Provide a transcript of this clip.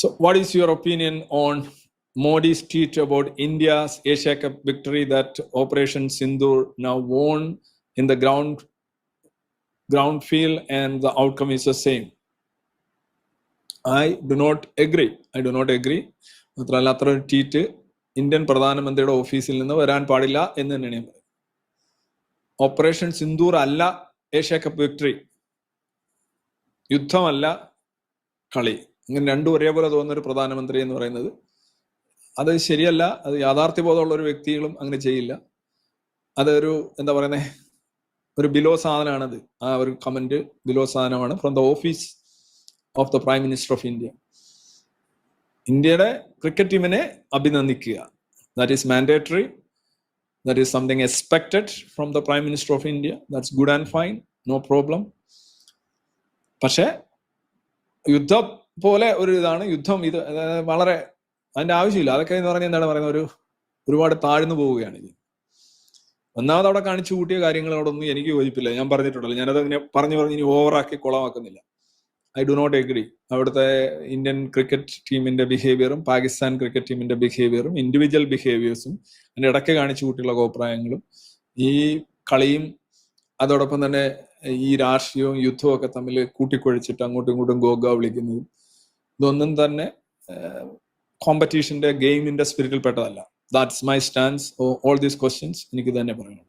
So, what is your opinion on Modi's tweet about India's Asia Cup victory that Operation Sindoor now won in the ground ground field and the outcome is the same? I do not agree. I do not agree. മാത്രമല്ല അത്ര ഒരു tweet Indian പ്രധാനമന്ത്രിയുടെ ഓഫീസിൽ നിന്ന് വരാൻ പാടില്ല എന്ന് തന്നെയാണ് ഞാൻ പറയുന്നത് ഓപ്പറേഷൻ സിന്ദൂർ അല്ല ഏഷ്യ കപ്പ് വിക്ടറി യുദ്ധമല്ല കളി ഇങ്ങനെ രണ്ടും ഒരേപോലെ തോന്നുന്ന ഒരു പ്രധാനമന്ത്രി എന്ന് പറയുന്നത്. അത് ശരിയല്ല. അത് യാഥാർത്ഥ്യബോധമുള്ള ഒരു വ്യക്തികളും അങ്ങനെ ചെയ്യില്ല. അതൊരു എന്താ പറയുന്നത് ഒരു ബിലോ സാധനമാണത്. ആ ഒരു കമന്റ് ബിലോ സാധനമാണ്. From the office of the prime minister of India ഇന്ത്യയുടെ ക്രിക്കറ്റ് ടീമിനെ അഭിനന്ദിക്കുക. That is mandatory that is something expected from the prime minister of India that's good and fine no problem പക്ഷേ യുദ്ധം പോലെ ഒരു ഇതാണ് യുദ്ധം. ഇത് വളരെ അതിന്റെ ആവശ്യമില്ല. അതൊക്കെ എന്ന് പറഞ്ഞാൽ എന്താണ് പറയുന്നത്? ഒരു ഒരുപാട് താഴ്ന്നു പോവുകയാണ് ഇനി. ഒന്നാമത് അവിടെ കാണിച്ചു കൂട്ടിയ കാര്യങ്ങളോടൊന്നും എനിക്ക് യോജിപ്പില്ല. ഞാൻ പറഞ്ഞിട്ടുണ്ടല്ലോ. ഞാനത് ഇങ്ങനെ പറഞ്ഞു പറഞ്ഞ് ഇനി ഓവറാക്കി കുളമാക്കുന്നില്ല. ഐ ഡു നോട്ട് എഗ്രി അവിടുത്തെ ഇന്ത്യൻ ക്രിക്കറ്റ് ടീമിന്റെ ബിഹേവിയറും പാകിസ്ഥാൻ ക്രിക്കറ്റ് ടീമിന്റെ ബിഹേവിയറും ഇൻഡിവിജ്വൽ ബിഹേവിയേഴ്സും അതിന്റെ ഇടയ്ക്ക് കാണിച്ചു കൂട്ടിയുള്ള അഭിപ്രായങ്ങളും ഈ കളിയും അതോടൊപ്പം തന്നെ ഈ രാഷ്ട്രീയവും യുദ്ധവും ഒക്കെ തമ്മിൽ കൂട്ടിക്കൊഴിച്ചിട്ട് അങ്ങോട്ടും ഇങ്ങോട്ടും ഗോഗ വിളിക്കുന്നതും ഇതൊന്നും തന്നെ കോമ്പറ്റീഷന്റെ ഗെയിമിന്റെ സ്പിരിറ്റിൽ പെട്ടതല്ല. That's my stance all these questions എനിക്ക് തന്നെ പറയണം